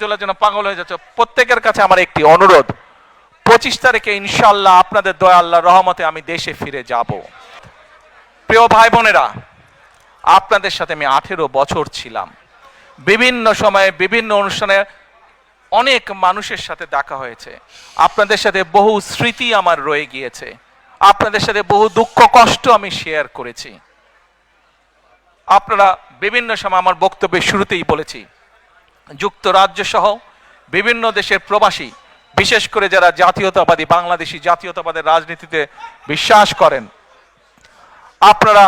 তোলার জন্য পাগল হয়ে যাচ্ছে। প্রত্যেকের কাছে আমার একটি অনুরোধ। পঁচিশ তারিখে ইনশাল্লাহ আপনাদের দয়া আল্লাহ রহমতে আমি দেশে ফিরে যাব। প্রিয় ভাই বোনেরা, আপনাদের সাথে আমি আঠেরো বছর ছিলাম। বিভিন্ন সময়ে বিভিন্ন অনুষ্ঠানে অনেক মানুষের সাথে দেখা হয়েছে। আপনাদের সাথে বহু স্মৃতি আমার রয়ে গিয়েছে। আপনাদের সাথে বহু দুঃখ, কষ্ট আমি শেয়ার করেছি। আপনারা বিভিন্ন সময় আমার বক্তব্যের শুরুতেই বলেছি যুক্তরাজ্য সহ বিভিন্ন দেশের প্রবাসী, বিশেষ করে যারা জাতীয়তাবাদী, বাংলাদেশি জাতীয়তাবাদের রাজনীতিতে বিশ্বাস করেন, আপনারা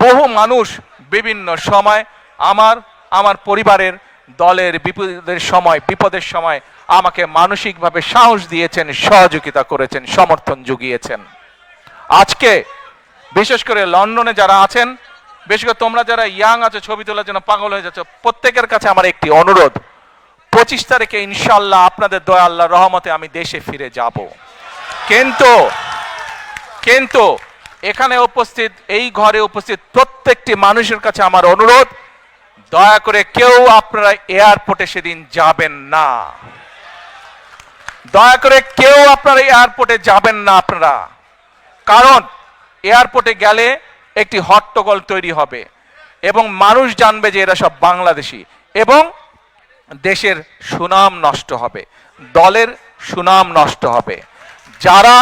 বহু মানুষ বিভিন্ন সময় আমার আমার পরিবারের দলের বিপদের সময় বিপদের সময় আমাকে মানসিকভাবে সাহস দিয়েছেন, সহযোগিতা করেছেন, সমর্থন জুগিয়েছেন। আজকে, বিশেষ করে লন্ডনে যারা আছেন বিশেষ করে তোমরা যারা ইয়াং আছো, ছবি তোলার জন্য পাগল হয়ে যাচ্ছ, প্রত্যেকের কাছে আমার একটি অনুরোধ। পঁচিশ তারিখে ইনশাল্লাহ আপনাদের দয়া আল্লাহ রহমতে আমি দেশে ফিরে যাব। কিন্তু কিন্তু এখানে উপস্থিত, এই ঘরে উপস্থিত প্রত্যেকটি মানুষের কাছে আমার অনুরোধ, দয়া করে কেউ আপনারা এয়ারপোর্টে সেদিন যাবেন না। দয়া করে কেউ আপনারা এয়ারপোর্টে যাবেন না আপনারা। কারণ, এয়ারপোর্টে গেলে একটি হট্টগোল তৈরি হবে। এবং মানুষ জানবে যে এরা সব বাংলাদেশি এবং দেশের সুনাম নষ্ট হবে, দলের সুনাম নষ্ট হবে। যারা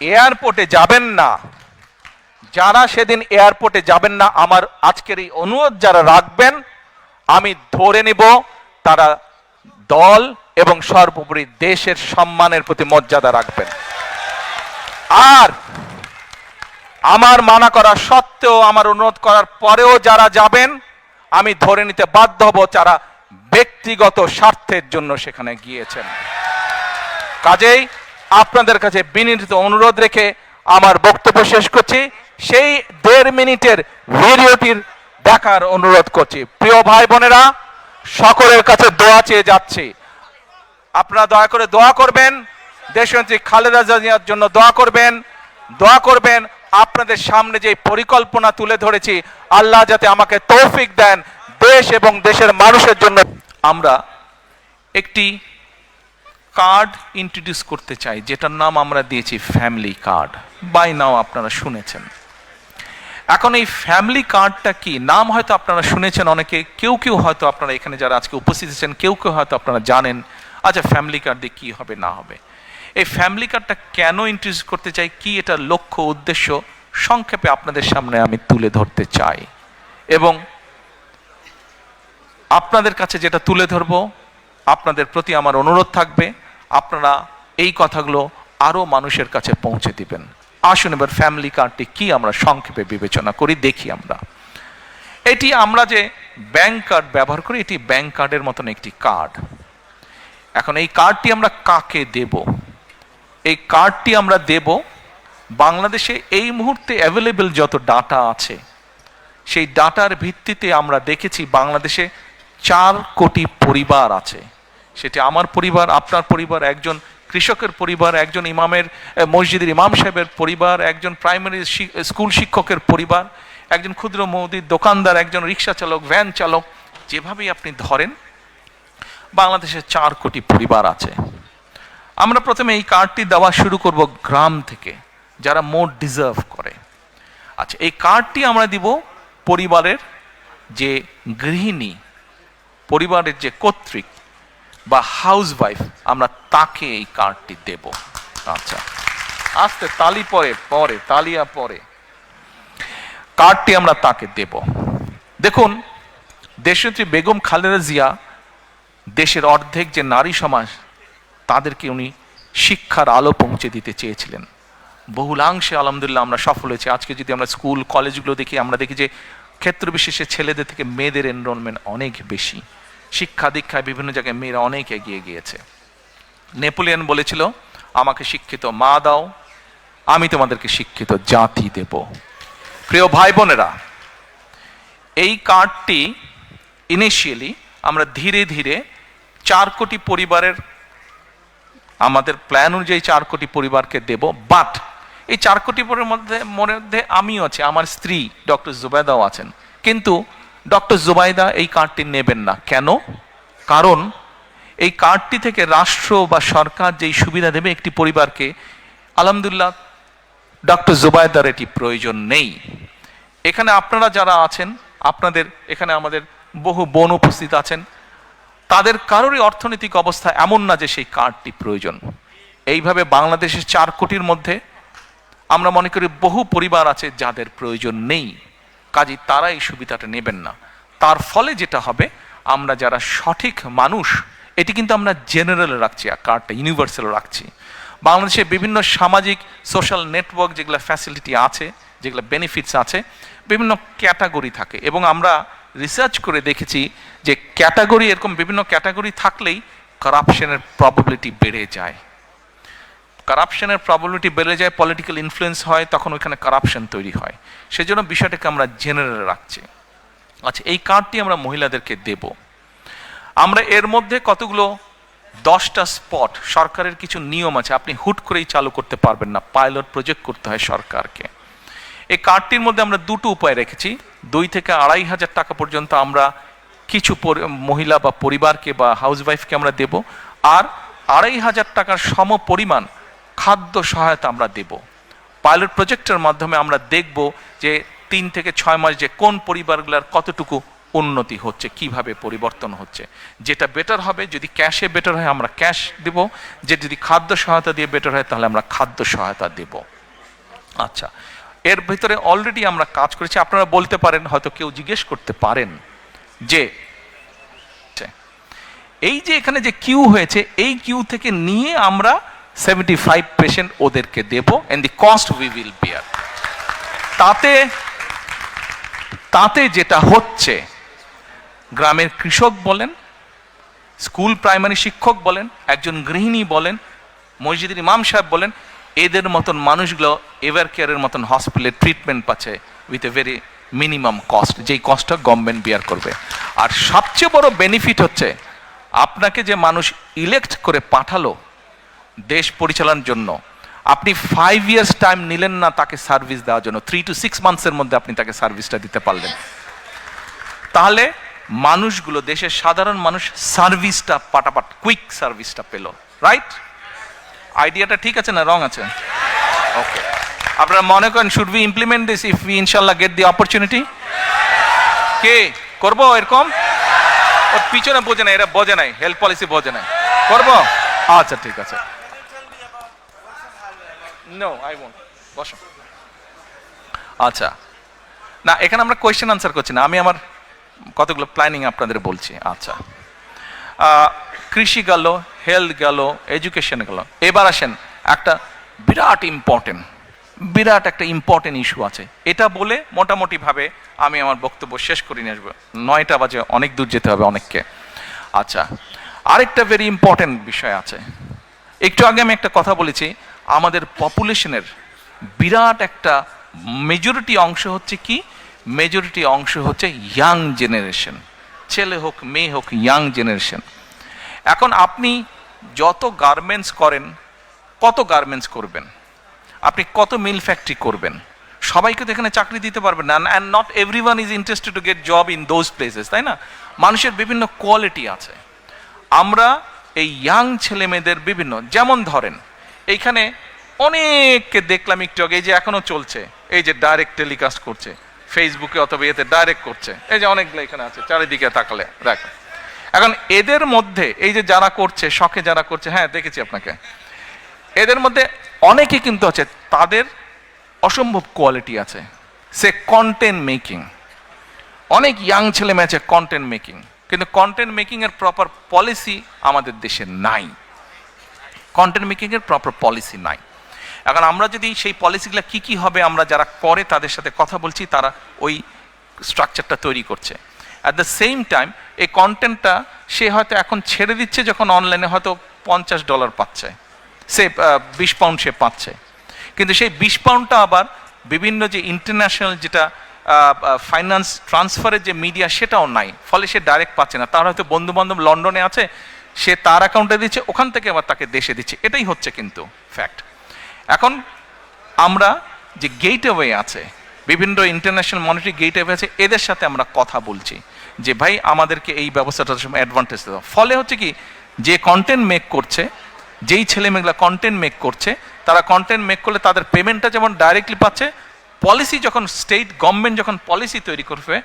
এয়ারপোর্টে যাবেন না, যারা সেদিন এয়ারপোর্টে যাবেন না, আমার আজকের এই অনুরোধ যারা রাখবেন, আমি ধরে নিব তারা দল এবং সর্বোপরি দেশের সম্মানের প্রতি মর্যাদা রাখবেন। আর আমার মানা করা সত্ত্বেও, আমার অনুরোধ করার পরেও যারা যাবেন, আমি ধরে নিতে বাধ্য হব যারা ব্যক্তিগত স্বার্থের জন্য সেখানে গিয়েছেন। কাজেই আপনাদের কাছে বিনীত অনুরোধ রেখে আমার বক্তব্য শেষ করছি। সেই দেড় মিনিটের ভিডিওটির দেখার অনুরোধ করছি। প্রিয় ভাই বোনেরা, সকলের কাছে দোয়া চেয়ে যাচ্ছি। আপনারা দয়া করে দোয়া করবেন। দেশনেত্রী খালেদা জিয়ার জন্য দোয়া করবেন। দোয়া করবেন। আপনাদের সামনে যে পরিকল্পনা তুলে ধরেছি, আল্লাহ যাতে আমাকে তৌফিক দেন দেশ এবং দেশের মানুষের জন্য। আমরা একটি কার্ড ইন্ট্রোডিউস করতে চাই, যেটার নাম আমরা দিয়েছি ফ্যামিলি কার্ড বাই নাও আপনারা শুনেছেন। এখন এই ফ্যামিলি কার্ডটা কি? নাম হয়তো আপনারা শুনেছেন অনেকে, কেউ কেউ হয়তো আপনারা এখানে যারা আজকে উপস্থিত আছেন, কেউ কেউ হয়তো আপনারা জানেন। আচ্ছা ফ্যামিলি কার্ড দিয়ে কী হবে, না হবে? এই ফ্যামিলি কার্ডটা কেন ইন্ট্রোডিউস করতে চাই? কি এটা লক্ষ্য, উদ্দেশ্য? সংক্ষেপে আপনাদের সামনে আমি তুলে ধরতে চাই। এবং আপনাদের কাছে যেটা তুলে ধরব, আপনাদের প্রতি আমার অনুরোধ থাকবে, আপনারা এই কথাগুলো আরও মানুষের কাছে পৌঁছে দিবেন। আসুন এবার ফ্যামিলি কার্ডটি কি আমরা সংক্ষেপে বিবেচনা করি, দেখি আমরা। এটি আমরা যে ব্যাংক কার্ড ব্যবহার করি, এটি ব্যাংক কার্ডের মতন একটি কার্ড এখন এই কার্ডটি আমরা কাকে দেব? এই কার্ডটি আমরা দেব। বাংলাদেশে এই মুহূর্তে অ্যাভেলেবেল যত ডাটা আছে, সেই ডাটার ভিত্তিতে আমরা দেখেছি বাংলাদেশে চার কোটি পরিবার আছে। সেটি আমার পরিবার, আপনার পরিবার, একজন কৃষকের পরিবার, একজন ইমামের মসজিদের ইমাম সাহেবের পরিবার, একজন প্রাইমারি স্কুল শিক্ষকের পরিবার, একজন ক্ষুদ্র মৌদির দোকানদার, একজন রিক্সা চালক ভ্যান চালক, যেভাবেই আপনি ধরেন, বাংলাদেশে চার কোটি পরিবার আছে। আমরা প্রথমে এই কার্ডটি দেওয়া শুরু করব গ্রাম থেকে, যারা মোট ডিজার্ভ করে। আচ্ছা এই কার্ডটি আমরা দিব পরিবারের যে গৃহিণী, পরিবারের যে কর্তৃক বা হাউস ওয়াইফ আমরা তাকে এই কার্ডটি দেব। আচ্ছা আস্তে তালি পরে পরে, তালিয়া পরে। কার্ডটি আমরা তাকে দেব। দেখুন, দেশনেত্রী বেগম খালেদা জিয়া দেশের অর্ধেক যে নারী সমাজ তাদেরকে উনি শিক্ষার আলো পৌঁছে দিতে চেয়েছিলেন। বহুলাংশে আলহামদুলিল্লাহ আমরা সফল হয়েছি। আজকে যদি আমরা স্কুল, কলেজগুলো দেখি, আমরা দেখি যে ক্ষেত্র বিশেষে ছেলেদের থেকে মেয়েদের এনরোলমেন্ট অনেক বেশি। শিক্ষা দীক্ষায় বিভিন্ন জায়গায় মেয়েরা অনেক এগিয়ে গিয়েছে। নেপোলিয়ন বলেছিল, আমাকে শিক্ষিত মা দাও, আমি তোমাদেরকে শিক্ষিত জাতি দেব। প্রিয় ভাই বোনেরা এই কার্ডটি ইনিশিয়ালি আমরা ধীরে ধীরে চার কোটি পরিবারের আমাদের প্ল্যান অনুযায়ী চার কোটি পরিবারকে দেব বাট এই চার কোটি পরিবারের মধ্যে মধ্যে আমিও আছি, আমার স্ত্রী ডক্টর জুবাইদাও আছেন। কিন্তু ডক্টর জুবাইদা এই কার্ডটি নেবেন না। কেন? কারণ এই কার্ডটি থেকে রাষ্ট্র বা সরকার যেই সুবিধা দেবে একটি পরিবারকে, আলহামদুলিল্লাহ ডক্টর জুবায়দার এটি প্রয়োজন নেই। এখানে আপনারা যারা আছেন, আপনাদের, এখানে আমাদের বহু বোন উপস্থিত আছেন। তাদের কারোরই অর্থনৈতিক অবস্থা এমন না যে সেই কার্ডটি প্রয়োজন। এইভাবে বাংলাদেশের চার কোটির মধ্যে আমরা মনে করি বহু পরিবার আছে যাদের প্রয়োজন নেই। কাজে তারা এই সুবিধাটা নেবেন না। তার ফলে যেটা হবে, আমরা যারা সঠিক মানুষ, এটি কিন্তু আমরা জেনারেল রাখছি, আর কার্ডটা ইউনিভার্সাল রাখছি। বাংলাদেশে বিভিন্ন সামাজিক, সোশ্যাল নেটওয়ার্ক যেগুলো ফ্যাসিলিটি আছে, যেগুলো বেনিফিটস আছে, বিভিন্ন ক্যাটাগরি থাকে এবং আমরা রিসার্চ করে দেখেছি যে ক্যাটাগরি এরকম বিভিন্ন ক্যাটাগরি থাকলেই কারাপশনের প্রবাবিলিটি বেড়ে যায়। কারাপশনের প্রবাবিলিটি বেড়ে যায় পলিটিক্যাল ইনফ্লুয়েন্স হয়, তখন ওইখানে কারাপশন তৈরি হয়। সেজন্য বিষয়টাকে আমরা জেনারেল রাখছি। আচ্ছা এই কার্ডটি আমরা মহিলাদেরকে দেব। আমরা এর মধ্যে কতগুলো? দশটা স্পট সরকারের কিছু নিয়ম আছে, আপনি হুট করেই চালু করতে পারবেন না পাইলট প্রজেক্ট করতে হয় সরকারকে। এই কার্ডটির মধ্যে আমরা দুটো উপায় রেখেছি। দুই থেকে আড়াই হাজার টাকা পর্যন্ত আমরা কিছু মহিলা বা পরিবারকে বা হাউসওয়াইফকে আমরা দেব। আর আড়াই হাজার টাকার সম পরিমাণ খাদ্য সহায়তা আমরা দেব। পাইলট প্রজেক্টের মাধ্যমে আমরা দেখব যে তিন থেকে ছয় মাস যে কোন পরিবারগুলোর কতটুকু উন্নতি হচ্ছে, কীভাবে পরিবর্তন হচ্ছে। যেটা বেটার হবে, যদি ক্যাশে বেটার হয়, আমরা ক্যাশ দেব। যে যদি খাদ্য সহায়তা দিয়ে বেটার হয়, তাহলে আমরা খাদ্য সহায়তা দেব। আচ্ছা এর ভিতরে অলরেডি আমরা কাজ করেছি। আপনারা বলতে পারেন, হয়তো কেউ জিজ্ঞেস করতে পারেন যে, এই যে এখানে যে কিউ হয়েছে, এই কিউ থেকে নিয়ে আমরা সেভেন্টি ফাইভ পেশেন্ট ওদেরকে দেব and the cost we will bear তাতে তাতে যেটা হচ্ছে, গ্রামের কৃষক বলেন, স্কুল প্রাইমারি শিক্ষক বলেন, একজন গৃহিণী বলেন, মসজিদের ইমাম সাহেব বলেন এদের মতন মানুষগুলো এভার কেয়ারের মতন হসপিটালে ট্রিটমেন্ট পাচ্ছে with a very minimum cost যেই কস্টটা গভর্নমেন্ট বিয়ার করবে। আর সবচেয়ে বড় বেনিফিট হচ্ছে, আপনাকে যে মানুষ ইলেক্ট করে পাঠালো দেশ পরিচালনার জন্য, আপনি ফাইভ ইয়ার্স টাইম নিলেন না তাকে সার্ভিস দেওয়ার জন্য থ্রি টু সিক্স মান্থসের মধ্যে আপনি তাকে সার্ভিসটা দিতে পারলেন। তাহলে মানুষগুলো, দেশের সাধারণ মানুষ সার্ভিসটা পাটাপাট কুইক সার্ভিসটা পেল রাইট আইডিয়াটা ঠিক আছে না রং আছে? ওকে আপনারা মনে করেন should be implement this if we ইনশাল্লাহ গেট দি অপরচুনিটি কে? করব এরকম? ওর পিছনে বোঝে না এরা বোঝে নাই হেলথ পলিসি বোঝে নাই। করব? আচ্ছা ঠিক আছে। নো আই ওন্ট বসো। আচ্ছা। না, এখানে আমরা কোয়েশ্চেন আনসার করছি না, আমি আমার কতগুলো প্ল্যানিং আপনাদের বলছি। আচ্ছা। কৃষি গেল হেলথ গেল এডুকেশন গেল। এবার আসেন একটা বিরাট ইম্পর্টেন্ট বিরাট একটা ইম্পর্টেন্ট ইস্যু আছে। এটা বলে মোটামুটিভাবে আমি আমার বক্তব্য শেষ করে নিয়ে আসব। নয়টা বাজে, অনেক দূর যেতে হবে অনেককে। আচ্ছা আরেকটা ভেরি ইম্পর্টেন্ট বিষয় আছে। একটু আগে আমি একটা কথা বলেছি, আমাদের পপুলেশনের বিরাট একটা মেজরিটি অংশ হচ্ছে কি? মেজরিটি অংশ হচ্ছে ইয়াং জেনারেশন ছেলে হোক, মেয়ে হোক ইয়াং জেনারেশন এখন আপনি যত গার্মেন্টস করেন, কত গার্মেন্টস করবেন? আপনি কত মিল ফ্যাক্টরি করবেন? সবাইকে তো এখানে চাকরি দিতে পারবেন না and not every one is interested to get job in those places তাই না? মানুষের বিভিন্ন কোয়ালিটি আছে। আমরা এই ইয়াং ছেলে মেয়েদের বিভিন্ন, যেমন ধরেন, এইখানে অনেককে দেখলাম একটু আগে, এই যে এখনও চলছে, এই যে ডাইরেক্ট টেলিকাস্ট করছে ফেসবুকে অথবা এতে ডাইরেক্ট করছে, এই যে অনেকগুলো এখানে আছে, চারিদিকে তাকালে, দেখ। এখন এদের মধ্যে, এই যে যারা করছে, শখে যারা করছে হ্যাঁ দেখেছি আপনাকে। এদের মধ্যে অনেকে কিন্তু আছে, তাদের অসম্ভব কোয়ালিটি আছে। সে কন্টেন্ট মেকিং অনেক ইয়াং ছেলে মেয়ে আছে কন্টেন্ট মেকিং কিন্তু কন্টেন্ট মেকিং এর প্রপার পলিসি আমাদের দেশে নাই। কন্টেন্ট মেকিং এর প্রপার পলিসি নাই। এখন আমরা যদি সেই পলিসিগুলো কি কি হবে, আমরা যারা করে তাদের সাথে কথা বলছি, তারা ওই স্ট্রাকচারটা তৈরি করছে। অ্যাট দ্য সেম টাইম এই কন্টেন্টটা সে হয়তো এখন ছেড়ে দিচ্ছে যখন অনলাইনে হয়তো পঞ্চাশ ডলার পাচ্ছে। সে বিশ পাউন্ড সে পাচ্ছে। কিন্তু সেই বিশ পাউন্ডটা আবার বিভিন্ন যে ইন্টারন্যাশনাল যেটা ফাইন্যান্স ট্রান্সফারের যে মিডিয়া সেটাও নাই। ফলে সে ডাইরেক্ট পাচ্ছে না। তার হয়তো বন্ধু বান্ধব লন্ডনে আছে, সে তার অ্যাকাউন্টে দিচ্ছে, ওখান থেকে আবার তাকে দেশে দিচ্ছে। এটাই হচ্ছে কিন্তু ফ্যাক্ট এখন আমরা যে গেটওয়ে আছে বিভিন্ন ইন্টারন্যাশনাল মনিটারি গেটওয়ে আছে, এদের সাথে আমরা কথা বলছি যে, ভাই, আমাদেরকে এই ব্যবস্থাটা অ্যাডভান্টেজ দেওয়া। ফলে হচ্ছে কি, যে কন্টেন্ট মেক করছে, যেই ছেলে মেয়েগুলা কন্টেন্ট মেক করছে, তারা কন্টেন্ট মেক করলে তাদের পেমেন্টটা যেমন ডাইরেক্টলি পাচ্ছে পলিসি যখন স্টেট গভর্নমেন্ট যখন পলিসি তৈরি করবে,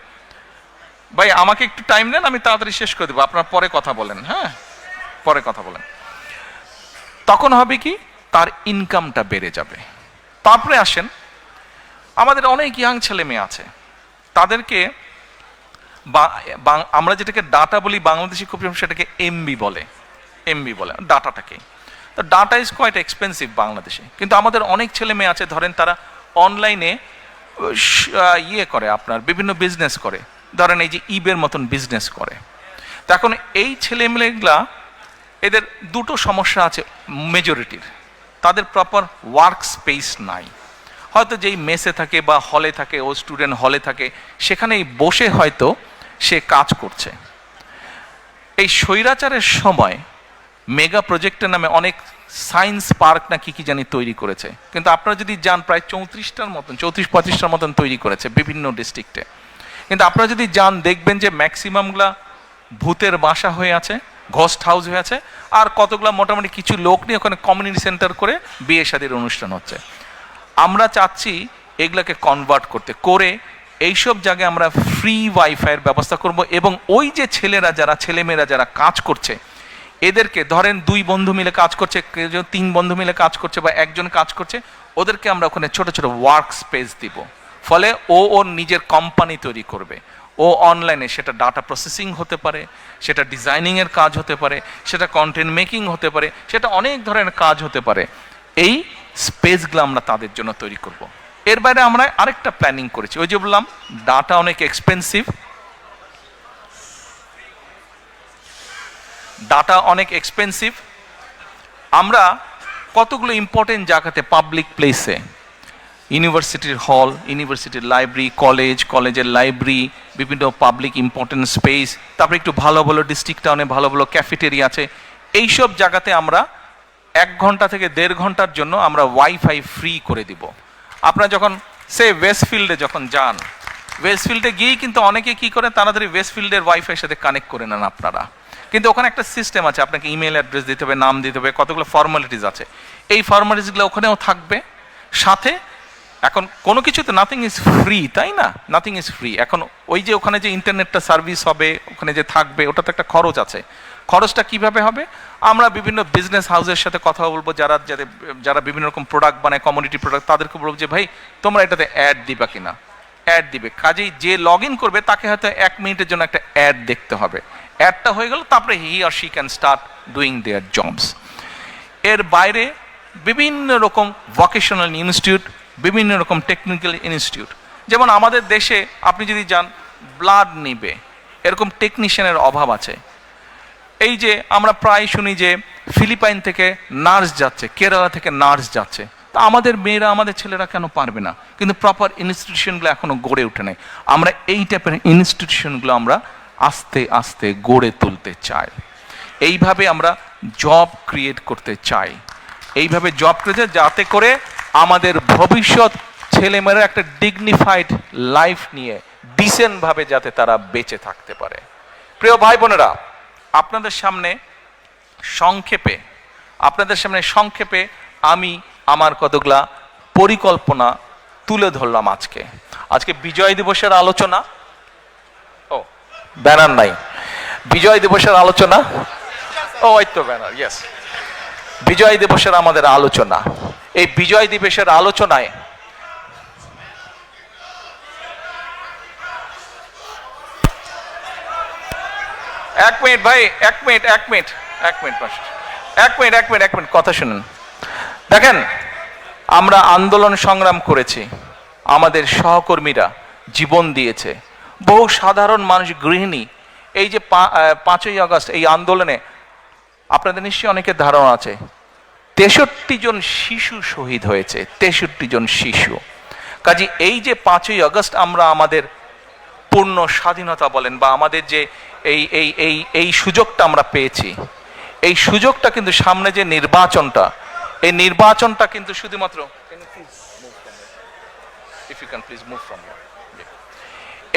ভাই, আমাকে একটু টাইম দেন আমি তাড়াতাড়ি শেষ করে দেবো। আপনার পরে কথা বলেন হ্যাঁ? পরে কথা বলেন। তখন হবে কি, তার ইনকামটা বেড়ে যাবে। তারপরে আসেন আমাদের অনেক ইয়াং ছেলে মেয়ে আছে। তাদেরকে আমরা যেটাকে ডাটা বলি, বাংলাদেশি খুব সেটাকে এমবি বলে। এমবি বলে ডাটাটাকে তো ডাটা ইজ কোয়াইট এক্সপেন্সিভ বাংলাদেশে। কিন্তু আমাদের অনেক ছেলে মেয়ে আছে, ধরেন তারা অনলাইনে ইয়ে করে আপনার, বিভিন্ন বিজনেস করে। ধরেন এই যে ইবের মতন বিজনেস করে। তো এখন এই ছেলে মেয়েগুলা, এদের দুটো সমস্যা আছে মেজরিটির তাদের প্রপার ওয়ার্ক স্পেস নাই। হয়তো যেই মেসে থাকে বা হলে থাকে, ও স্টুডেন্ট হলে থাকে, সেখানেই বসে হয়তো সে কাজ করছে। এই স্বৈরাচারের সময় মেগা প্রজেক্টের নামে অনেক সায়েন্স পার্ক না কি কি জানি তৈরি করেছে। কিন্তু আপনারা যদি যান, প্রায় চৌত্রিশটার মতন, চৌত্রিশ, পঁয়ত্রিশটার মতন তৈরি করেছে বিভিন্ন ডিস্ট্রিক্টে। কিন্তু আপনারা যদি যান, দেখবেন যে ম্যাক্সিমামগুলা ভূতের বাসা হয়ে আছে, ঘোস্ট হাউস হয়ে আছে, আর কতগুলা মোটামুটি কিছু লোক নিয়ে ওখানে কমিউনিটি সেন্টার করে বিয়ে শাদির অনুষ্ঠান হচ্ছে। আমরা চাচ্ছি এগুলাকে কনভার্ট করতে। করে এইসব জায়গায় আমরা ফ্রি ওয়াইফাইয়ের ব্যবস্থা করব এবং ওই যে ছেলেরা যারা, ছেলেমেয়েরা যারা কাজ করছে, এদেরকে ধরেন দুই বন্ধু মিলে কাজ করছে তিন বন্ধু মিলে কাজ করছে বা একজন কাজ করছে, ওদেরকে আমরা ওখানে ছোট ছোট ওয়ার্ক স্পেস দিব। ফলে ও ওর নিজের কোম্পানি তৈরি করবে। ও অনলাইনে সেটা ডাটা প্রসেসিং হতে পারে, সেটা ডিজাইনিংয়ের কাজ হতে পারে, সেটা কন্টেন্ট মেকিং হতে পারে, সেটা অনেক ধরনের কাজ হতে পারে। এই স্পেসগুলো আমরা তাদের জন্য তৈরি করব। এর বাইরে আমরা আরেকটা প্ল্যানিং করেছি। ওই যে বললাম, ডাটা অনেক এক্সপেন্সিভ ডাটা অনেক এক্সপেন্সিভ আমরা কতগুলো ইম্পর্টেন্ট জায়গাতে পাবলিক প্লেসে ইউনিভার্সিটির হল ইউনিভার্সিটির লাইব্রেরি কলেজ কলেজের লাইব্রেরি বিভিন্ন পাবলিক ইম্পর্টেন্ট স্পেস তারপরে একটু ভালো ভালো ডিস্ট্রিক্ট টাউনে ভালো ভালো ক্যাফেটেরিয়া আছে, এইসব জায়গাতে আমরা এক ঘণ্টা থেকে দেড় ঘণ্টার জন্য আমরা ওয়াইফাই ফ্রি করে দিব। আপনারা যখন সে ওয়েস্টফিল্ডে যখন যান ওয়েস্টফিল্ডে গিয়েই কিন্তু অনেকে কি করে, তাড়াতাড়ি ওয়েস্টফিল্ডের ওয়াইফাইয়ের সাথে কানেক্ট করে নেন আপনারা। কিন্তু ওখানে একটা সিস্টেম আছে, আপনাকে ইমেল অ্যাড্রেস দিতে হবে, নাম দিতে হবে, কতগুলো ফর্মালিটিস আছে। এই ফর্মালিটিসগুলো ওখানেও থাকবে। সাথে, এখন কোনো কিছুতে নাথিং ইজ ফ্রি তাই না? নাথিং ইজ ফ্রি এখন ওই যে ওখানে যে ইন্টারনেটটা সার্ভিস হবে, ওখানে যে থাকবে, ওটাতে একটা খরচ আছে। খরচটা কীভাবে হবে? আমরা বিভিন্ন বিজনেস হাউসের সাথে কথা বলব, যারা যাদের, যারা বিভিন্ন রকম প্রোডাক্ট বানায় কমোডিটি প্রোডাক্ট তাদেরকে বলব যে, ভাই, তোমরা এটাতে অ্যাড দিবা কিনা? অ্যাড দিবে। কাজেই যে লগ ইন করবে, তাকে হয়তো এক মিনিটের জন্য একটা অ্যাড দেখতে হবে। অ্যাডটা হয়ে গেল, তারপরে he or she can start doing their jobs এর বাইরে বিভিন্ন রকম ভকেশনাল ইনস্টিটিউট বিভিন্ন রকম টেকনিক্যাল ইনস্টিটিউট যেমন আমাদের দেশে, আপনি যদি যান ব্লাড নিবে। এরকম টেকনিশিয়ানের অভাব আছে। এই যে আমরা প্রায় শুনি যে ফিলিপাইন থেকে নার্স যাচ্ছে, কেরালা থেকে নার্স যাচ্ছে, তা আমাদের মেয়েরা, আমাদের ছেলেরা কেন পারবে না? কিন্তু প্রপার ইনস্টিটিউশনগুলো এখনও গড়ে ওঠে নাই। আমরা এই টাইপের ইনস্টিটিউশনগুলো আমরা আস্তে আস্তে গড়ে তুলতে চাই। এইভাবে আমরা জব ক্রিয়েট করতে চাই। এইভাবে জব ক্রিয়েট যাতে করে আমাদের ভবিষ্যৎ ছেলেমেয়েরা একটা ডিগনিফাইড লাইফ নিয়ে ডিসেন্টভাবে যাতে তারা বেঁচে থাকতে পারে। প্রিয় ভাই বোনেরা আপনাদের সামনে সংক্ষেপে, আপনাদের সামনে সংক্ষেপে আমি আমার কতগুলা পরিকল্পনা তুলে ধরলাম আজকে। আজকে বিজয় দিবসের আলোচনা। ও, ব্যানার নাই। বিজয় দিবসের আলোচনা? ও ওই তো ব্যানার ইয়েস বিজয় দিবসের আমাদের আলোচনা। এই বিজয় দিবসের আলোচনায় এক মিনিট ভাই, এক মিনিট এক মিনিট এক মিনিট মাস এক মিনিট এক মিনিট এক মিনিট, কথা শুনুন। দেখেন, আমরা আন্দোলন সংগ্রাম করেছি। আমাদের সহকর্মীরা জীবন দিয়েছে। বহু সাধারণ মানুষ গৃহিণী। এই যে পাঁচই আগস্ট, এই আন্দোলনে আপনাদের নিশ্চয়ই অনেকের ধারণা আছে। তেষট্টি জন শিশু শহীদ হয়েছে, তেষট্টি জন শিশু। কাজে এই যে পাঁচই আগস্ট আমরা আমাদের পূর্ণ স্বাধীনতা বলেন বা আমাদের যে এই এই এই এই সুযোগটা আমরা পেয়েছি। এই সুযোগটা কিন্তু সামনে যে নির্বাচনটা, এই নির্বাচনটা কিন্তু শুধুমাত্র.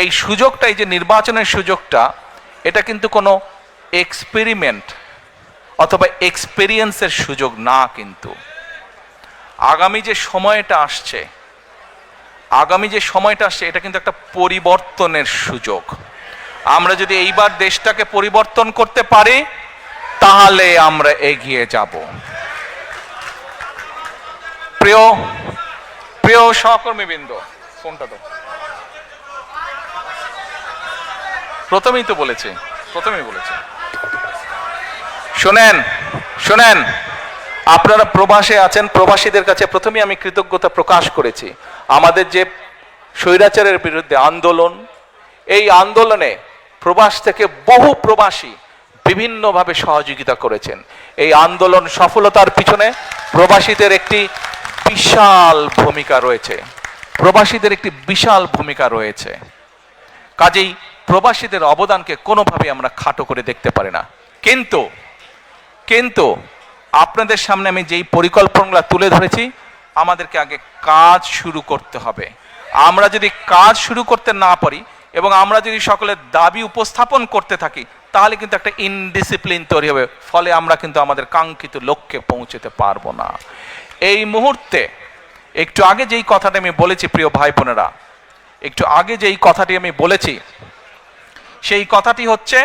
এই সুযোগটা, এই যে নির্বাচনের সুযোগটা, এটা কিন্তু কোনো এক্সপেরিমেন্ট অথবা এক্সপেরিয়েন্সের সুযোগ না কিন্তু। আগামী যে সময়টা আসছে আগামী যে সময়টা আসছে, এটা কিন্তু একটা পরিবর্তনের সুযোগ। আমরা যদি এইবার দেশটাকে পরিবর্তন করতে পারি, তাহলে আমরা এগিয়ে যাব। প্রিয় প্রিয় সহকর্মীবৃন্দ কোনটা তো প্রথমেই তো বলেছে, প্রথমেই বলেছে। শোনেন শোনেন, আপনারা প্রবাসে আছেন, প্রবাসীদের কাছে প্রথমেই আমি কৃতজ্ঞতা প্রকাশ করেছি। আমাদের যে স্বৈরাচারের বিরুদ্ধে আন্দোলন, এই আন্দোলনে প্রবাস থেকে বহু প্রবাসী বিভিন্নভাবে সহযোগিতা করেছেন। এই আন্দোলন সফলতার পিছনে প্রবাসীদের একটি বিশাল ভূমিকা রয়েছে। প্রবাসীদের একটি বিশাল ভূমিকা রয়েছে। কাজেই প্রবাসীদের অবদানকে কোনোভাবে আমরা খাটো করে দেখতে পারি না। কিন্তু কিন্তু আপনাদের সামনে আমি যেই পরিকল্পনাগুলো তুলে ধরেছি আমাদেরকে আগে কাজ শুরু করতে হবে। আমরা যদি কাজ শুরু করতে না পারি এবং আমরা যদি সকলের দাবি উপস্থাপন করতে থাকি, তাহলে কিন্তু একটা ইনডিসিপ্লিন তৈরি হবে। ফলে আমরা কিন্তু আমাদের কাঙ্ক্ষিত লক্ষ্যে পৌঁছতে পারব না। এই মুহূর্তে একটু আগে যেই কথাটা আমি বলেছি, প্রিয় ভাই বোনেরা, একটু আগে যেই কথাটি আমি বলেছি, সেই কথাটি হচ্ছে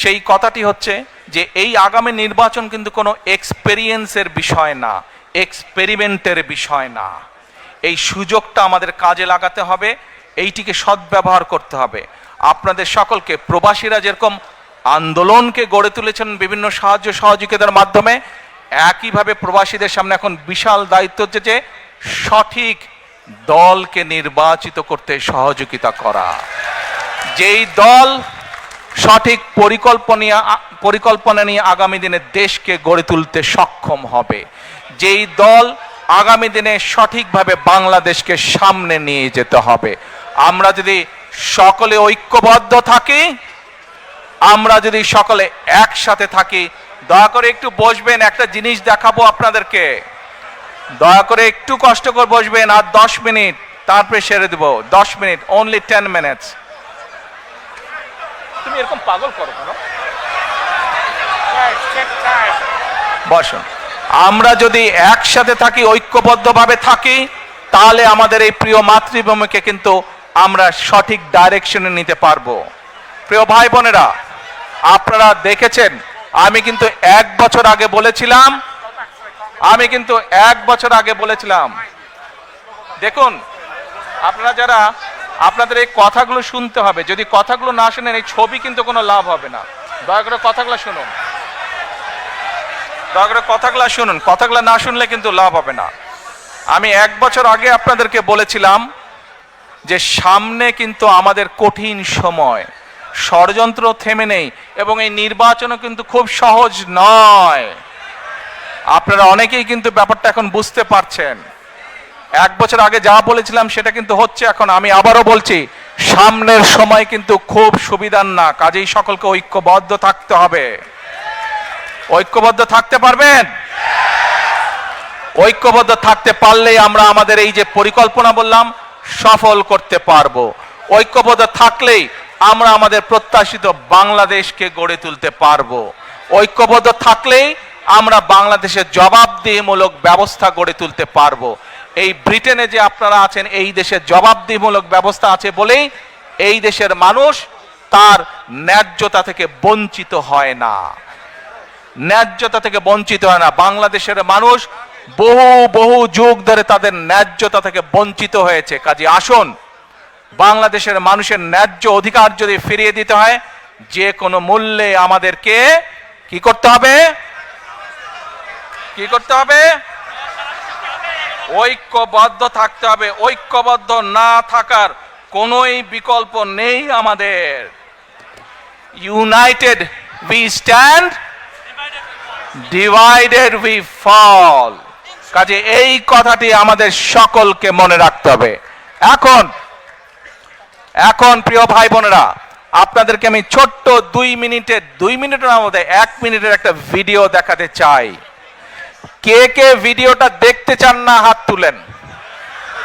সেই কথাটি হচ্ছে যে এই আগামী নির্বাচন কিন্তু কোনো এক্সপেরিয়েন্সের বিষয় না এক্সপেরিমেন্টের বিষয় না। এই সুযোগটা আমাদের কাজে লাগাতে হবে, এইটিকে সদ্ব্যবহার করতে হবে। আপনাদের সকলকে, প্রবাসীরা যেরকম আন্দোলনকে গড়ে তুলেছেন বিভিন্ন সাহায্য সহযোগিতার মাধ্যমে, একইভাবে প্রবাসীদের সামনে এখন বিশাল দায়িত্ব হচ্ছে যে সঠিক দলকে নির্বাচিত করতে সহযোগিতা করা। যেই দল সঠিক পরিকল্পনা পরিকল্পনা নিয়ে আগামী দিনে দেশকে গড়ে তুলতে সক্ষম হবে। যেই দল আগামী দিনে সঠিকভাবে বাংলাদেশকে সামনে নিয়ে যেতে হবে। আমরা যদি সকলে ঐক্যবদ্ধ থাকি, আমরা যদি সকলে একসাথে থাকি, দয়া করে একটু বসবেন, একটা জিনিস দেখাবো আপনাদেরকে। দয়া করে একটু কষ্ট করে বসবেন, আর দশ মিনিট, তারপরে সেরে দেবো। দশ মিনিট অনলি টেন মিনিটস তুমি এরকম পাগল করো কেন? বসুন। আমরা যদি একসাথে থাকি ঐক্যবদ্ধভাবে থাকি তাহলে আমাদের এই প্রিয় মাতৃভূমিকে কিন্তু আমরা সঠিক ডাইরেকশনে নিতে পারব। প্রিয় ভাই বোনেরা আপনারা দেখেছেন আমি কিন্তু এক বছর আগে বলেছিলাম আমি কিন্তু এক বছর আগে বলেছিলাম। দেখুন আপনারা যারা আপনাদের এই কথাগুলো শুনতে হবে। যদি কথাগুলো না শুনেন, এই ছবি কিন্তু কোনো লাভ হবে না। দয়া করে কথাগুলো শুনুন। দয়া করে কথাগুলো শুনুন। কথাগুলো না শুনলে কিন্তু লাভ হবে না। আমি এক বছর আগে আপনাদেরকে বলেছিলাম যে সামনে কিন্তু আমাদের কঠিন সময়। ষড়যন্ত্র থেমে নেই এবং এই নির্বাচনও কিন্তু খুব সহজ নয়। আপনারা অনেকেই কিন্তু ব্যাপারটা এখন বুঝতে পারছেন। এক বছর আগে যা বলেছিলাম সেটা কিন্তু হচ্ছে, এখন আমি আবারও বলছি, সামনের সময় কিন্তু খুব সুবিধার না, কাজেই সকলকে ঐক্যবদ্ধ থাকতে হবে। ঐক্যবদ্ধ থাকতে পারবেন? ঐক্যবদ্ধ থাকতে পারলেই আমরা আমাদের এই যে পরিকল্পনা বললাম, সফল করতে পারব। ঐক্যবদ্ধ থাকলেই আমরা আমাদের প্রত্যাশিত বাংলাদেশকে গড়ে তুলতে পারব। ঐক্যবদ্ধ থাকলেই আমরা বাংলাদেশের জবাবদিহিমূলক ব্যবস্থা গড়ে তুলতে পারব। এই ব্রিটেনে যে আপনারা আছেন, এই দেশের জবাবদিহিমূলক ব্যবস্থা আছে বলেই এই দেশের মানুষ তার ন্যায্যতা থেকে বঞ্চিত হয় না। ন্যায্যতা থেকে বঞ্চিত হয় না। বাংলাদেশের মানুষ বহু বহু যুগ ধরে তাদের ন্যায্যতা থেকে বঞ্চিত হয়েছে। কাজে আসুন, বাংলাদেশের মানুষের ন্যায্য অধিকার যদি ফিরিয়ে দিতে হয়, যে কোনো মূল্যে আমাদেরকে কি করতে হবে? কি করতে হবে? ঐক্যবদ্ধ থাকতে হবে। ঐক্যবদ্ধ না থাকার কোনোই বিকল্প নেই আমাদের। United we stand divided we fall কাজে এই কথাটি আমাদের সকলকে মনে রাখতে হবে। এখন এখন প্রিয় ভাই বোনেরা আপনাদেরকে আমি ছোট্ট দুই মিনিটের দুই মিনিটের মধ্যে এক মিনিটের একটা ভিডিও দেখাতে চাই। কে কে ভিডিওটা দেখতে চান না হাত তুলেন?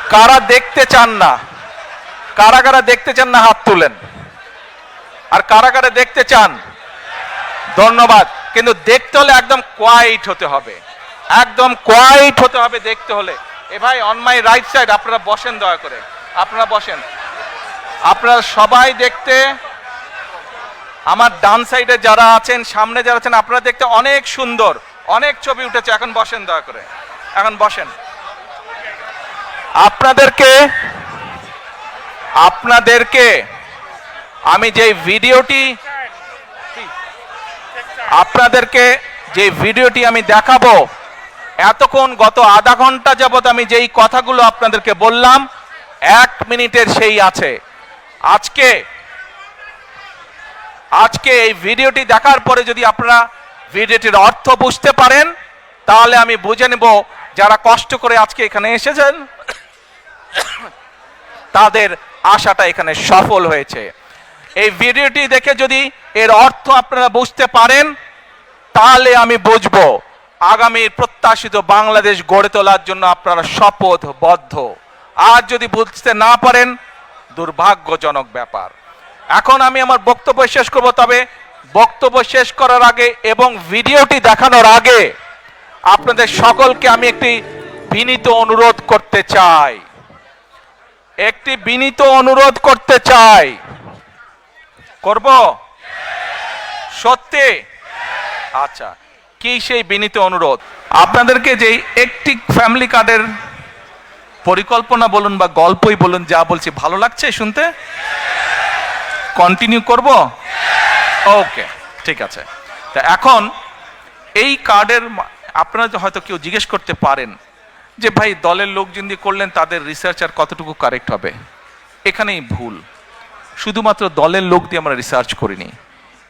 কারা দেখতে চান না? কারা কারা দেখতে চান না হাত তুলেন? আর কারা কারা দেখতে চান? ধন্যবাদ। কিন্তু দেখতে হলে একদম কোয়াইট হতে হবে। একদম কোয়াইট হতে হবে দেখতে হলে। এ ভাই অন মাই রাইট সাইড আপনারা বসেন দয়া করে। আপনারা বসেন। আপনারা সবাই দেখতে, আমার ডান সাইডে যারা আছেন, সামনে যারা আছেন, আপনারা দেখতে অনেক সুন্দর। অনেক ছবি উঠেছে, এখন বসেন দয়া করে। এখন বসেন। আপনাদেরকে আপনাদেরকে আমি যে ভিডিওটি, আপনাদেরকে যে ভিডিওটি আমি দেখাবো, এতক্ষণ গত আধা ঘণ্টা যাবত আমি যেই কথাগুলো আপনাদেরকে বললাম, এক মিনিটের সেই আছে। আজকে আজকে এই ভিডিওটি দেখার পরে যদি আপনারা ভিডিওটির অর্থ বুঝতে পারেন, তাহলে আমি বুঝে নেব যারা কষ্ট করে আজকে এখানে এসেছেন, তাদের আশাটা এখানে সফল হয়েছে। এই ভিডিওটি দেখে যদি এর অর্থ আপনারা বুঝতে পারেন, তাহলে আমি বুঝব আগামী প্রত্যাশিত বাংলাদেশ গড়ে তোলার জন্য আপনারা শপথবদ্ধ। আর যদি বুঝতে না পারেন, দুর্ভাগ্যজনক ব্যাপার। এখন আমি আমার বক্তব্য শেষ করব, তবে বক্তব্য শেষ করার আগে এবং ভিডিওটি দেখানোর আগে আপনাদের সকলকে আমি একটি বিনীত অনুরোধ করতে চাই। একটি বিনীত অনুরোধ করতে চাই। করব? সত্যি? আচ্ছা কি সেই বিনীত অনুরোধ? আপনাদেরকে যে একটি ফ্যামিলি কার্ডের পরিকল্পনা বলুন বা গল্পই বলুন, যা বলছি, ভালো লাগছে শুনতে? কন্টিনিউ করব? ওকে ঠিক আছে। তা এখন এই কার্ডের আপনারা হয়তো কেউ জিজ্ঞেস করতে পারেন যে ভাই দলের লোকজন দিয়ে করলেন তাদের রিসার্চ আর কতটুকু কারেক্ট হবে? এখানেই ভুল। শুধুমাত্র দলের লোক দিয়ে আমরা রিসার্চ করিনি।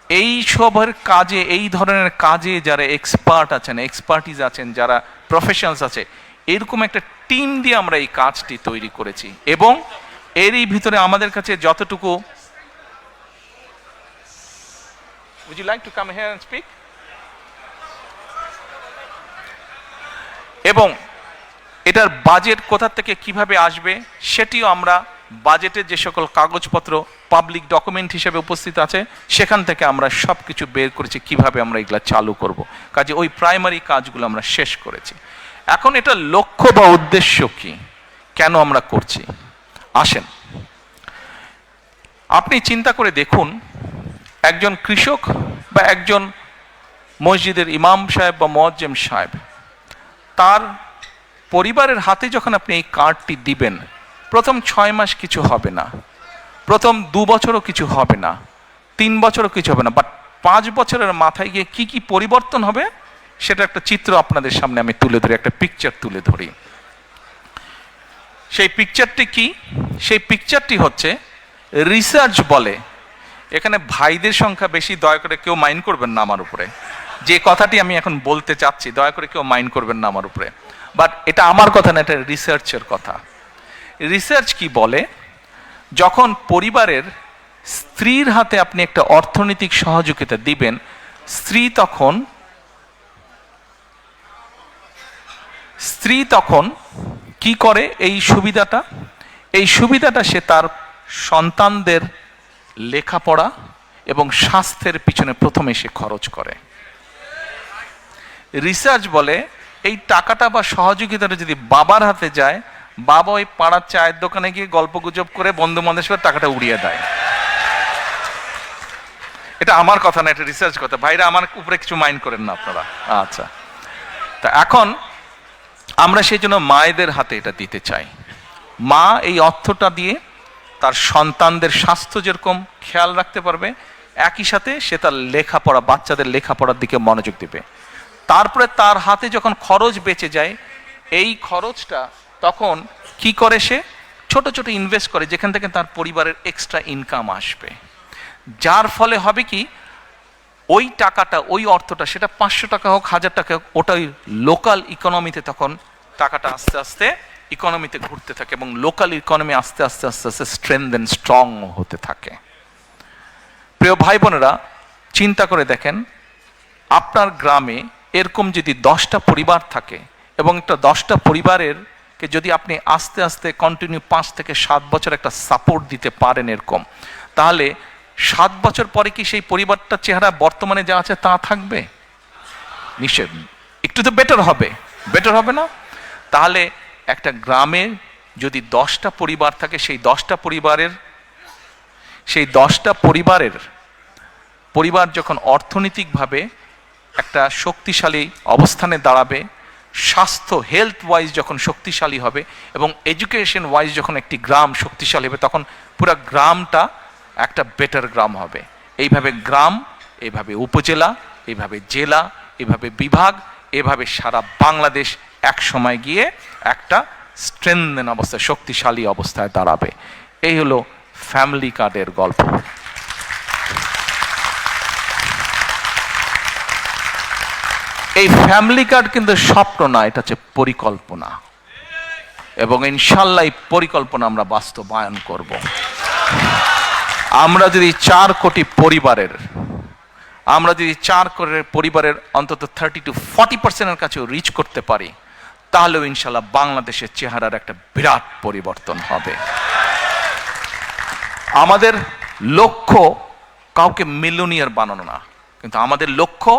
এই সবের কাজে, এই ধরনের কাজে যারা এক্সপার্ট আছেন এক্সপার্টিস আছেন, যারা প্রফেশনালস আছে, এরকম একটা টিম দিয়ে আমরা এই কাজটি তৈরি করেছি। এবং এরই ভিতরে আমাদের কাছে যতটুকু Would you like to come here and speak? এবং এটার বাজেট কোথা থেকে কীভাবে আসবে, সেটিও আমরা বাজেটের যে সকল কাগজপত্র পাবলিক ডকুমেন্ট হিসেবে উপস্থিত আছে, সেখান থেকে আমরা সব কিছু বের করেছি, কীভাবে আমরা এগুলা চালু করব। কাজে ওই প্রাইমারি কাজগুলো আমরা শেষ করেছি। এখন এটা লক্ষ্য বা উদ্দেশ্য কি? কেন আমরা করছি? আসেন। আপনি চিন্তা করে দেখুন একজন কৃষক বা একজন মসজিদের ইমাম সাহেব বা মোয়াজ্জেম সাহেব, তার পরিবারের হাতে যখন আপনি এই কার্ডটি দিবেন, প্রথম ছয় মাস কিছু হবে না, প্রথম দু বছরও কিছু হবে না, তিন বছরও কিছু হবে না বাট পাঁচ বছরের মাথায় গিয়ে কি কি পরিবর্তন হবে, সেটা একটা চিত্র আপনাদের সামনে আমি তুলে ধরি, একটা পিকচার তুলে ধরি। সেই পিকচারটি কি? সেই পিকচারটি হচ্ছে রিসার্চ বলে এখানে ভাইদের সংখ্যা বেশি, দয়া করে কেউ মাইন্ড করবেন না আমার উপরে। যে কথাটি আমি এখন বলতে চাচ্ছি, দয়া করে কেউ মাইন্ড করবেন না আমার উপরে। বাট এটা আমার কথা না, এটা রিসার্চের কথা। রিসার্চ কি বলে? যখন পরিবারের স্ত্রীর হাতে আপনি একটা অর্থনৈতিক সহযোগিতা দিবেন, স্ত্রী তখন স্ত্রী তখন কি করে এই সুবিধাটা? এই সুবিধাটা সে তার সন্তানদের লেখাপড়া এবং স্বাস্থ্যের পিছনে প্রথমে সে খরচ করে। রিসার্চ বলে এই টাকাটা বা সহযোগিতাটা যদি বাবার হাতে যায়, বাবা ওই পাড়ার চায়ের দোকানে গিয়ে গল্প গুজব করে বন্ধু বান্ধবের টাকাটা উড়িয়ে দেয়। এটা আমার কথা না, এটা রিসার্চ কথা। ভাইরা আমার উপরে কিছু মাইন্ড করেন না আপনারা। আচ্ছা। তা এখন আমরা সেই জন্য মায়েদের হাতে এটা দিতে চাই। মা এই অর্থটা দিয়ে তার সন্তানদের স্বাস্থ্য যেরকম খেয়াল রাখতে পারবে, একই সাথে সে তার লেখাপড়া, বাচ্চাদের লেখাপড়ার দিকে মনোযোগ দিবে। তারপরে তার হাতে যখন খরচ বেঁচে যায়, এই খরচটা তখন কি করে সে? ছোট ছোট ইনভেস্ট করে, যেখান থেকে তার পরিবারের এক্সট্রা ইনকাম আসবে। যার ফলে হবে কি, ওই টাকাটা, ওই অর্থটা, সেটা পাঁচশো টাকা হোক, হাজার টাকা হোক ওটা ওই লোকাল ইকোনমিতে তখন টাকাটা আস্তে আস্তে ইকোনমিতে ঘুরতে থাকে এবং লোকাল ইকোনমি আস্তে আস্তে আস্তে আস্তে স্ট্রেংথ এন্ড স্ট্রং হতে থাকে। প্রিয় ভাই বোনেরা চিন্তা করে দেখেন, আপনার গ্রামে এরকম যদি দশটা পরিবার থাকে এবং একটা দশটা পরিবারের কে যদি আপনি আস্তে আস্তে কন্টিনিউ পাঁচ থেকে সাত বছর একটা সাপোর্ট দিতে পারেন এরকম, তাহলে সাত বছর পরে কি সেই পরিবারটার চেহারা বর্তমানে যা আছে তা থাকবে? নিশ্চয় একটু তো বেটার হবে। বেটার হবে না? তাহলে একটা গ্রামে যদি দশটা পরিবার থাকে, সেই দশটা পরিবারের, সেই দশটা পরিবারের পরিবার যখন অর্থনৈতিকভাবে একটা শক্তিশালী অবস্থানে দাঁড়াবে, স্বাস্থ্য হেলথ ওয়াইজ যখন শক্তিশালী হবে এবং এডুকেশন ওয়াইজ যখন একটি গ্রাম শক্তিশালী হবে, তখন পুরো গ্রামটা একটা বেটার গ্রাম হবে। এইভাবে গ্রাম, এইভাবে উপজেলা, এইভাবে জেলা এভাবে বিভাগ এভাবে সারা বাংলাদেশ এক সময় গিয়ে একটা স্ট্রেনদেন অবস্থায় শক্তিশালী অবস্থায় দাঁড়াবে। এই হলো ফ্যামিলি কার্ডের গল্প। এই ফ্যামিলি কার্ড কিন্তু স্বপ্ন না, এটা হচ্ছে পরিকল্পনা। এবং ইনশাল্লাহ এই পরিকল্পনা আমরা বাস্তবায়ন করব। আমরা যদি চার কোটি পরিবারের, আমরা যদি চার কোটি পরিবারের অন্তত থার্টি টু ফর্টি পার্সেন্টের কাছেও রিচ করতে পারি তাহলেও ইনশাল্লাহ বাংলাদেশের চেহারার একটা বিরাট পরিবর্তন হবে। আমাদের লক্ষ্য কাউকে মিলনিয়ার বানানো না, কিন্তু আমাদের লক্ষ্য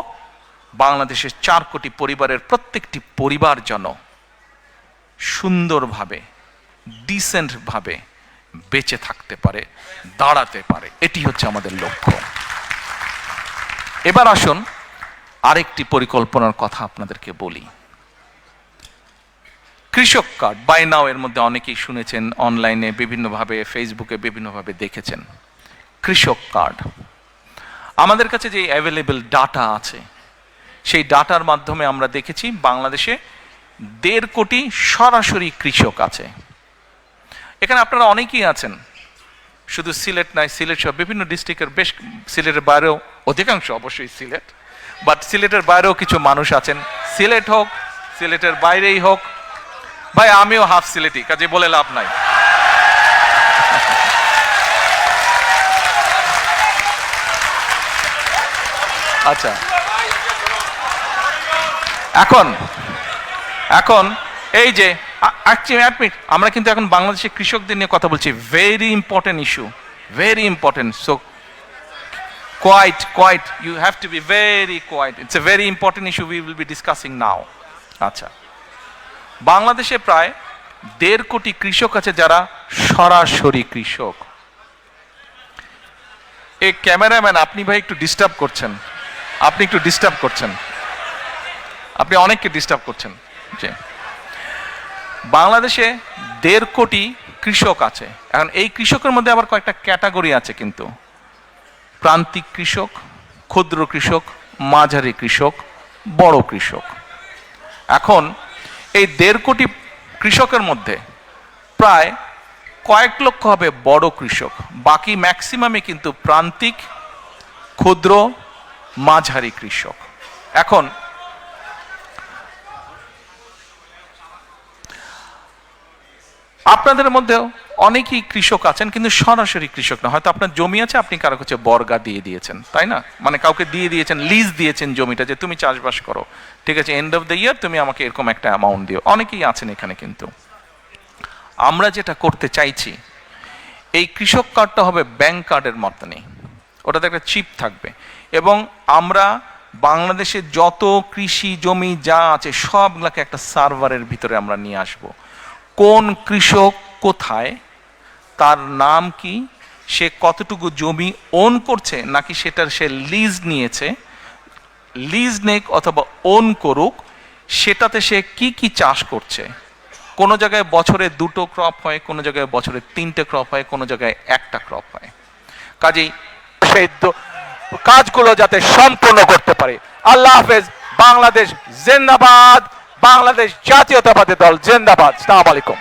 বাংলাদেশের চার কোটি পরিবারের প্রত্যেকটি পরিবার যেন সুন্দরভাবে ডিসেন্টভাবে বেঁচে থাকতে পারে, দাঁড়াতে পারে, এটি হচ্ছে আমাদের লক্ষ্য। এবার আসুন আরেকটি পরিকল্পনার কথা আপনাদেরকে বলি। কৃষক কার্ড বাই নাও এর মধ্যে অনেকেই শুনেছেন অনলাইনে বিভিন্নভাবে ফেসবুকে বিভিন্নভাবে দেখেছেন। কৃষক কার্ড। আমাদের কাছে যে অ্যাভেলেবল ডাটা আছে, সেই ডাটার মাধ্যমে আমরা দেখেছি বাংলাদেশে দেড় কোটি সরাসরি কৃষক আছে। এখানে আপনারা অনেকেই আছেন। শুধু সিলেট নয় সিলেট সহ বিভিন্ন ডিস্ট্রিক্টের বেশ, সিলেটের বাইরেও অধিকাংশ অবশ্যই সিলেট বাট সিলেটের বাইরেও কিছু মানুষ আছেন। সিলেট হোক, সিলেটের বাইরেই হোক ভাই, আমিও হাফ সিলেটি, কাজে বলে লাভ নাই। আচ্ছা। এখন এখন এই যে আমরা কিন্তু এখন বাংলাদেশের কৃষকদের নিয়ে কথা বলছি। Very important issue very important so quiet quiet you have to be very quiet it's a very important issue we will be discussing now আচ্ছা। বাংলাদেশে প্রায় দেড় কোটি কৃষক আছে যারা সরাসরি কৃষক। এ ক্যামেরাম্যান, আপনি ভাই একটু ডিস্টার্ব করছেন। আপনি একটু ডিস্টার্ব করছেন। আপনি অনেককে ডিস্টার্ব করছেন। যে বাংলাদেশে দেড় কোটি কৃষক আছে। এখন এই কৃষকের মধ্যে আবার কয়েকটা ক্যাটাগরি আছে কিন্তু। প্রান্তিক কৃষক, ক্ষুদ্র কৃষক, মাঝারি কৃষক, বড় কৃষক। এখন এই দেড় কোটি কৃষকের মধ্যে প্রায় কয়েক লক্ষ হবে বড় কৃষক, বাকি ম্যাক্সিমামই কিন্তু প্রান্তিক, ক্ষুদ্র, মাঝারি কৃষক। এখন আপনাদের মধ্যেও অনেকেই কৃষক আছেন, কিন্তু সরাসরি কৃষক না। হয়তো আপনার জমি আছে, আপনি কারও কাছে বর্গা দিয়ে দিয়েছেন, তাই না? মানে কাউকে দিয়ে দিয়েছেন লিজ দিয়েছেন জমিটা যে তুমি চাষবাস করো। ঠিক আছে এন্ড অফ দ্য ইয়ার তুমি আমাকে এরকম একটা অ্যামাউন্ট দিও। অনেকেই আছেন এখানে কিন্তু। আমরা যেটা করতে চাইছি, এই কৃষক কার্ডটা হবে ব্যাংক কার্ডের মতনই। ওটাতে একটা চিপ থাকবে। এবং আমরা বাংলাদেশে যত কৃষি জমি যা আছে, সবগুলোকে একটা সার্ভারের ভিতরে আমরা নিয়ে আসব। কোন কৃষক কোথায় তার নাম কি? সে কতটুকু জমি ওন করছে নাকি সেটার সে লিজ নিয়েছে? লিজ নেক অথবা ওন করুক, সেটাতে সে কি কি চাষ করছে? কোনো জায়গায় বছরে দুটো ক্রপ হয়, কোনো জায়গায় বছরে তিনটে ক্রপ হয়, কোনো জায়গায় একটা ক্রপ হয়। কাজেই সেই কাজগুলো যাতে সম্পূর্ণ করতে পারে। আল্লাহ হাফেজ, বাংলাদেশ জিন্দাবাদ, বাংলাদেশ জাতীয়তাবাদী দল জিন্দাবাদ। সালাম আলাইকুম।